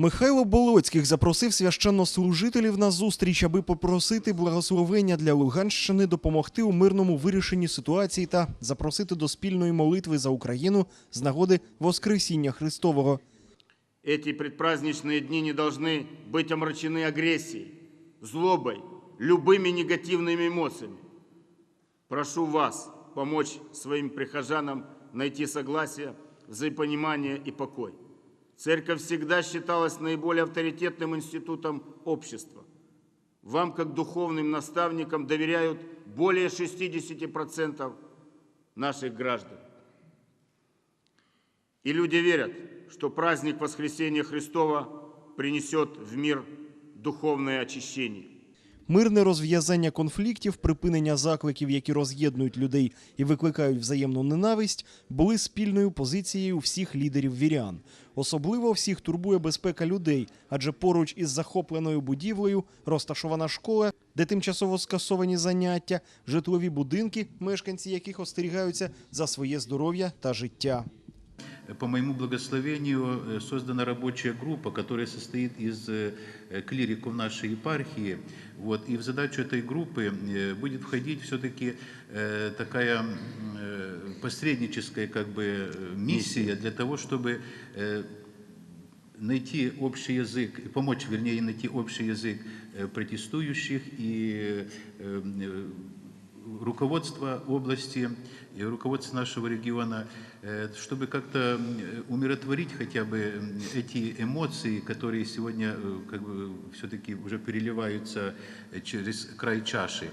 Михайло Болоцьких запросив священнослужителів на зустріч, аби попросити благословення для Луганщини допомогти у мирному вирішенні ситуації та запросити до спільної молитви за Україну з нагоди Воскресіння Христового. Эти предпраздничные дни не должны быть омрачены агрессией, злобой, любыми негативными эмоциями. Прошу вас помочь своим прихожанам найти согласие, взаимопонимание и покой. Церковь всегда считалась наиболее авторитетным институтом общества. Вам, как духовным наставникам, доверяют более 60% наших граждан. И люди верят, что праздник Воскресения Христова принесет в мир духовное очищение. Мирне розв'язання конфліктів, припинення закликів, які роз'єднують людей і викликають взаємну ненависть, були спільною позицією всіх лідерів вірян. Особливо всіх турбує безпека людей, адже поруч із захопленою будівлею розташована школа, де тимчасово скасовані заняття, житлові будинки, мешканці яких остерігаються за своє здоров'я та життя. По моему благословению э, создана рабочая группа, которая состоит из э, клириков нашей епархии. Вот, и в задачу этой группы э, будет входить все-таки такая посредническая как бы, миссия для того, чтобы найти общий язык, помочь, вернее, найти общий язык протестующих и руководство области и руководство нашего региона, э, чтобы как-то м, умиротворить хотя бы м, эти эмоции, которые сегодня э, как бы все-таки уже переливаются э, через край чаши.